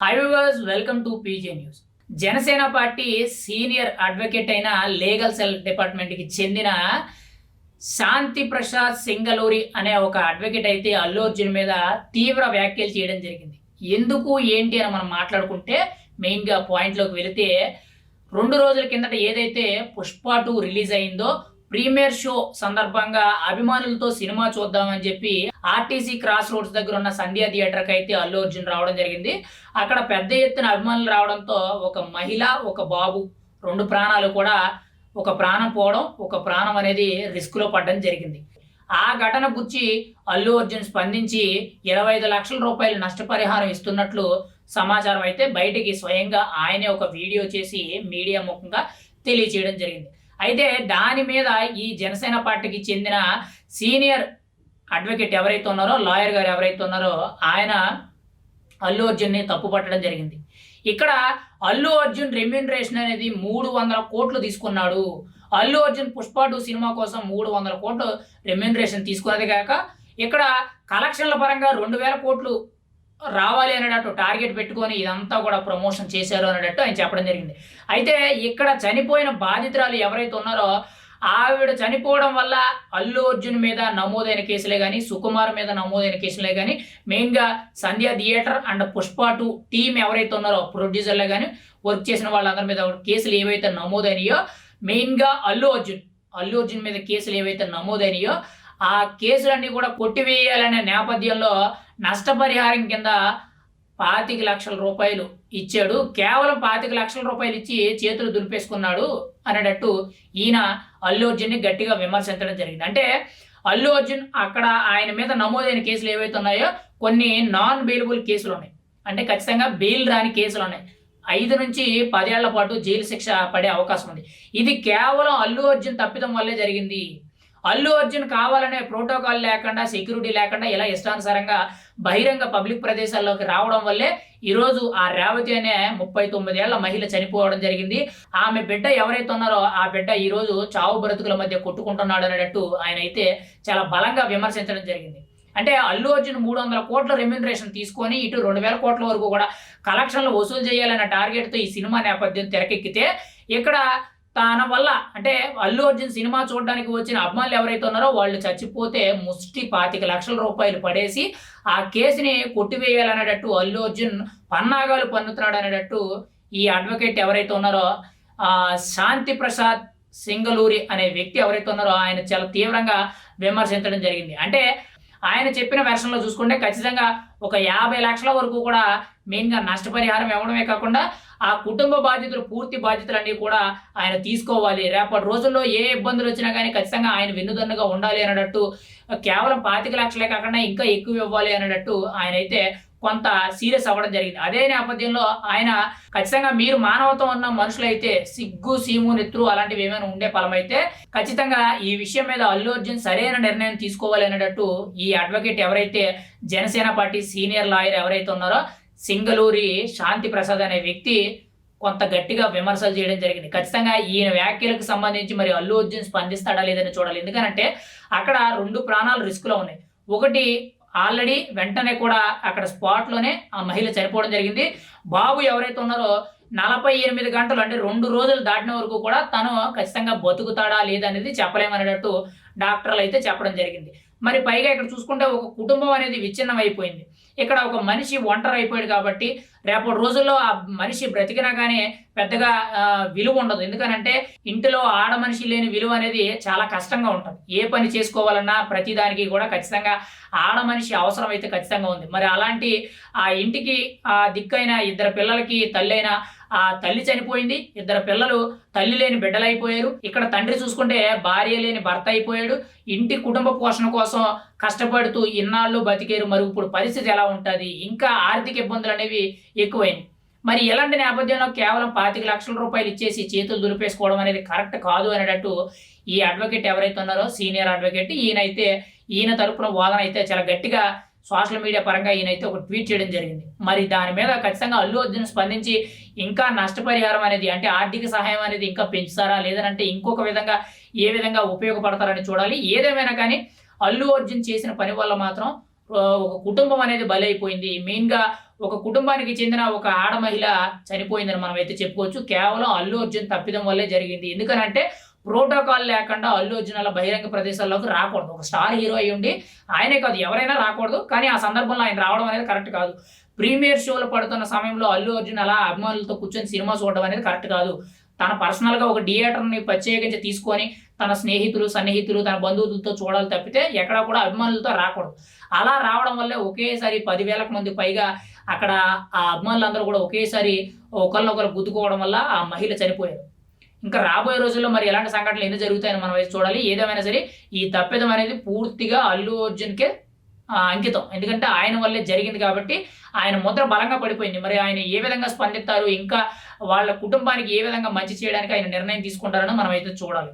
Hi viewers welcome to PJ news Janasena party senior advocate అయిన legal cell డిపార్ట్మెంట్కి చెందిన శాంతి ప్రసాద్ సింగలూరి అనే ఒక అడ్వకేట్ అయితే అల్లు అర్జున్ మీద తీవ్ర వ్యాఖ్యలు చేయడం జరిగింది. ఎందుకు ఏంటి అని మనం మాట్లాడుకుంటే మెయిన్గా పాయింట్లోకి వెళితే రెండు రోజుల కిందట ఏదైతే పుష్ప టూ రిలీజ్ అయిందో ప్రీమియర్ షో సందర్భంగా అభిమానులతో సినిమా చూద్దామని చెప్పి ఆర్టీసీ క్రాస్ రోడ్స్ దగ్గర ఉన్న సంధ్యా థియేటర్కి అయితే అల్లు అర్జున్ రావడం జరిగింది. అక్కడ పెద్ద ఎత్తున అభిమానులు రావడంతో ఒక మహిళ ఒక బాబు రెండు ప్రాణాలు కూడా ఒక ప్రాణం పోవడం ఒక ప్రాణం అనేది రిస్క్లో పడడం జరిగింది. ఆ ఘటన గురించి అల్లు అర్జున్ స్పందించి ఇరవై ఐదు లక్షల రూపాయలు నష్టపరిహారం ఇస్తున్నట్లు సమాచారం అయితే బయటికి స్వయంగా ఆయనే ఒక వీడియో చేసి మీడియా ముఖంగా తెలియచేయడం జరిగింది. అయితే దాని మీద ఈ జనసేన పార్టీకి చెందిన సీనియర్ అడ్వకేట్ ఎవరైతే ఉన్నారో లాయర్ గారు ఎవరైతే ఉన్నారో ఆయన అల్లు అర్జున్ని తప్పు పట్టడం జరిగింది. ఇక్కడ అల్లు అర్జున్ రెమ్యూనరేషన్ అనేది మూడు వందల కోట్లు తీసుకున్నాడు. అల్లు అర్జున్ పుష్ప టూ సినిమా కోసం మూడు వందల కోట్లు రెమ్యూనరేషన్ తీసుకున్నది కాక ఇక్కడ కలెక్షన్ల పరంగా రెండు వేల కోట్లు రావాలి అనేటట్టు టార్గెట్ పెట్టుకొని ఇదంతా కూడా ప్రమోషన్ చేశారు అనేటట్టు ఆయన చెప్పడం జరిగింది. అయితే ఇక్కడ చనిపోయిన బాధితురాలు ఎవరైతే ఉన్నారో ఆవిడ చనిపోవడం వల్ల అల్లు అర్జున్ మీద నమోదైన కేసులే కానీ సుకుమార్ మీద నమోదైన కేసులే కానీ మెయిన్గా Sandhya theatre and Pushpa two team ఎవరైతే ఉన్నారో ప్రొడ్యూసర్లే కానీ వర్క్ చేసిన వాళ్ళందరి మీద కేసులు ఏవైతే నమోదైనయో మెయిన్గా అల్లు అర్జున్ అల్లు అర్జున్ మీద కేసులు ఏవైతే నమోదైనయో ఆ కేసులన్నీ కూడా కొట్టివేయాలనే నేపథ్యంలో నష్టపరిహారం కింద పాతిక లక్షల రూపాయలు ఇచ్చాడు. కేవలం పాతిక లక్షల రూపాయలు ఇచ్చి చేతులు దులిపేసుకున్నాడు అనేటట్టు ఈయన అల్లు అర్జున్ని గట్టిగా విమర్శించడం జరిగింది. అంటే అల్లు అర్జున్ అక్కడ ఆయన మీద నమోదైన కేసులు ఏవైతే ఉన్నాయో కొన్ని నాన్ బెయిలబుల్ కేసులు ఉన్నాయి. అంటే ఖచ్చితంగా బెయిల్ రాని కేసులు ఉన్నాయి. ఐదు నుంచి పదేళ్ళ పాటు జైలు శిక్ష పడే అవకాశం ఉంది. ఇది కేవలం అల్లు అర్జున్ తప్పిదం వల్లే జరిగింది. అల్లు అర్జున్ కావాలనే ప్రోటోకాల్ లేకుండా సెక్యూరిటీ లేకుండా ఇలా ఇష్టానుసారంగా బహిరంగ పబ్లిక్ ప్రదేశాల్లోకి రావడం వల్లే ఈరోజు ఆ రేవతి అనే ముప్పై తొమ్మిది ఏళ్ళ మహిళ చనిపోవడం జరిగింది. ఆమె బిడ్డ ఎవరైతే ఉన్నారో ఆ బిడ్డ ఈరోజు చావు బ్రతుకుల మధ్య కొట్టుకుంటున్నాడు అనేటట్టు ఆయన అయితే చాలా బలంగా విమర్శించడం జరిగింది. అంటే అల్లు అర్జున్ మూడు వందల కోట్ల రెమ్యూనరేషన్ తీసుకొని ఇటు రెండు వేల కోట్ల వరకు కూడా కలెక్షన్లు వసూలు చేయాలన్న టార్గెట్తో ఈ సినిమా నేపథ్యం తెరకెక్కితే ఇక్కడ తన వల్ల అంటే అల్లు అర్జున్ సినిమా చూడడానికి వచ్చిన అభిమానులు ఎవరైతే ఉన్నారో వాళ్ళు చచ్చిపోతే ముష్టి పాతిక లక్షల రూపాయలు పడేసి ఆ కేసుని కొట్టివేయాలనేటట్టు అల్లు అర్జున్ పన్నాగాలు పన్నుతున్నాడు అనేటట్టు ఈ అడ్వకేట్ ఎవరైతే ఉన్నారో శాంతి ప్రసాద్ సింగలూరి అనే వ్యక్తి ఎవరైతే ఉన్నారో ఆయన చాలా తీవ్రంగా విమర్శించడం జరిగింది. అంటే ఆయన చెప్పిన వెర్షన్లో చూసుకుంటే ఖచ్చితంగా ఒక యాభై లక్షల వరకు కూడా మెయిన్గా నష్టపరిహారం ఇవ్వడమే కాకుండా ఆ కుటుంబ బాధ్యతలు పూర్తి బాధ్యతలన్నీ కూడా ఆయన తీసుకోవాలి. రేపటి రోజుల్లో ఏ ఇబ్బందులు వచ్చినా కానీ ఖచ్చితంగా ఆయన వెన్నుదన్నుగా ఉండాలి అన్నట్టు కేవలం పాతిక లక్షలే కాకుండా ఇంకా ఎక్కువ ఇవ్వాలి అన్నట్టు ఆయన అయితే కొంత సీరియస్ అవ్వడం జరిగింది. అదే నేపథ్యంలో ఆయన ఖచ్చితంగా మీరు మానవత్వం ఉన్న మనుషులైతే సిగ్గు సీము నెత్రు అలాంటివి ఏమైనా ఉండే ఫలమైతే ఖచ్చితంగా ఈ విషయం మీద అల్లు అర్జున్ సరైన నిర్ణయం తీసుకోవాలి అనేటట్టు ఈ అడ్వకేట్ ఎవరైతే జనసేన పార్టీ సీనియర్ లాయర్ ఎవరైతే ఉన్నారో సింగలూరి శాంతి ప్రసాద్ అనే వ్యక్తి కొంత గట్టిగా విమర్శలు చేయడం జరిగింది. ఖచ్చితంగా ఈయన వ్యాఖ్యలకు సంబంధించి మరి అల్లు అర్జున్ స్పందిస్తాడా లేదని చూడాలి. ఎందుకంటే అక్కడ రెండు ప్రాణాలు రిస్క్లో ఉన్నాయి. ఒకటి ఆల్రెడీ వెంటనే కూడా అక్కడ స్పాట్లోనే ఆ మహిళ చనిపోవడం జరిగింది. బాబు ఎవరైతే ఉన్నారో నలభై ఎనిమిది గంటలు అంటే రెండు రోజులు దాటిన వరకు కూడా తను ఖచ్చితంగా బతుకుతాడా లేదనేది చెప్పలేమనేటట్టు డాక్టర్లు అయితే చెప్పడం జరిగింది. మరి పైగా ఇక్కడ చూసుకుంటే ఒక కుటుంబం అనేది విచ్ఛిన్నం అయిపోయింది ఇక్కడ ఒక మనిషి ఒంటరి అయిపోయాడు కాబట్టి రేపటి రోజుల్లో ఆ మనిషి బ్రతికినా కానీ పెద్దగా విలువ ఉండదు. ఎందుకనంటే ఇంటిలో ఆడ మనిషి లేని విలువ అనేది చాలా కష్టంగా ఉంటుంది. ఏ పని చేసుకోవాలన్నా ప్రతిదానికి కూడా ఖచ్చితంగా ఆడ మనిషి అవసరం అయితే ఖచ్చితంగా ఉంది. మరి అలాంటి ఆ ఇంటికి ఆ దిక్కైన ఇద్దరు పిల్లలకి తల్లి ఆ తల్లి చనిపోయింది ఇద్దరు పిల్లలు తల్లి లేని బిడ్డలైపోయారు. ఇక్కడ తండ్రి చూసుకుంటే భార్య లేని భర్త అయిపోయాడు. ఇంటి కుటుంబ పోషణ కోసం కష్టపడుతూ ఇన్నాళ్ళు బతికేరు మరి ఇప్పుడు పరిస్థితి ఎలా ఉంటుంది? ఇంకా ఆర్థిక ఇబ్బందులు అనేవి ఎక్కువైనాయి. మరి ఇలాంటి నేపథ్యంలో కేవలం పాతిక లక్షల రూపాయలు ఇచ్చేసి చేతులు దులిపేసుకోవడం అనేది కరెక్ట్ కాదు అనేటట్టు ఈ అడ్వకేట్ ఎవరైతే ఉన్నారో సీనియర్ అడ్వకేట్ ఈయనైతే ఈయన తరపున వాదన అయితే చాలా గట్టిగా సోషల్ మీడియా పరంగా ఈయనైతే ఒక ట్వీట్ చేయడం జరిగింది. మరి దాని మీద ఖచ్చితంగా అల్లు అర్జున్ స్పందించి ఇంకా నష్టపరిహారం అనేది అంటే ఆర్థిక సహాయం అనేది ఇంకా పెంచుతారా లేదంటే ఇంకొక విధంగా ఏ విధంగా ఉపయోగపడతారని చూడాలి. ఏదేమైనా కానీ అల్లు అర్జున్ చేసిన పని వల్ల మాత్రం ఒక కుటుంబం అనేది బలైపోయింది. మెయిన్గా ఒక కుటుంబానికి చెందిన ఒక ఆడ మహిళ చనిపోయిందని మనం అయితే చెప్పుకోవచ్చు. కేవలం అల్లు అర్జున్ తప్పిదం వల్లే జరిగింది. ఎందుకనంటే ప్రోటోకాల్ లేకుండా అల్లు అర్జున్ అలా బహిరంగ ప్రదేశాల్లోకి రాకూడదు. ఒక స్టార్ హీరో అయి ఉండి ఆయనే కాదు ఎవరైనా రాకూడదు. కానీ ఆ సందర్భంలో ఆయన రావడం అనేది కరెక్ట్ కాదు. ప్రీమియర్ షోలు పడుతున్న సమయంలో అల్లు అర్జున్ అలా అభిమానులతో కూర్చొని సినిమా చూడడం అనేది కరెక్ట్ కాదు. తన పర్సనల్గా ఒక థియేటర్ని ప్రత్యేకించి తీసుకొని తన స్నేహితులు సన్నిహితులు తన బంధువులతో చూడాలి తప్పితే ఎక్కడా కూడా అభిమానులతో రాకూడదు. అలా రావడం వల్లే ఒకేసారి పదివేలకు మంది పైగా అక్కడ ఆ అభిమానులందరూ కూడా ఒకేసారి ఒకరినొకరు గుద్దుకోవడం వల్ల ఆ మహిళ చనిపోయారు. ఇంకా రాబోయే రోజుల్లో మరి ఎలాంటి సంఘటనలు ఎన్ని జరుగుతాయని మనం అయితే చూడాలి. ఏదేమైనా సరే ఈ తప్పిదం అనేది పూర్తిగా అల్లు అర్జున్కే అంకితం. ఎందుకంటే ఆయన వల్లే జరిగింది కాబట్టి ఆయన ముద్ర బలంగా పడిపోయింది. మరి ఆయన ఏ విధంగా స్పందిస్తారు? ఇంకా వాళ్ళ కుటుంబానికి ఏ విధంగా మంచి చేయడానికి ఆయన నిర్ణయం తీసుకుంటారని మనం అయితే చూడాలి.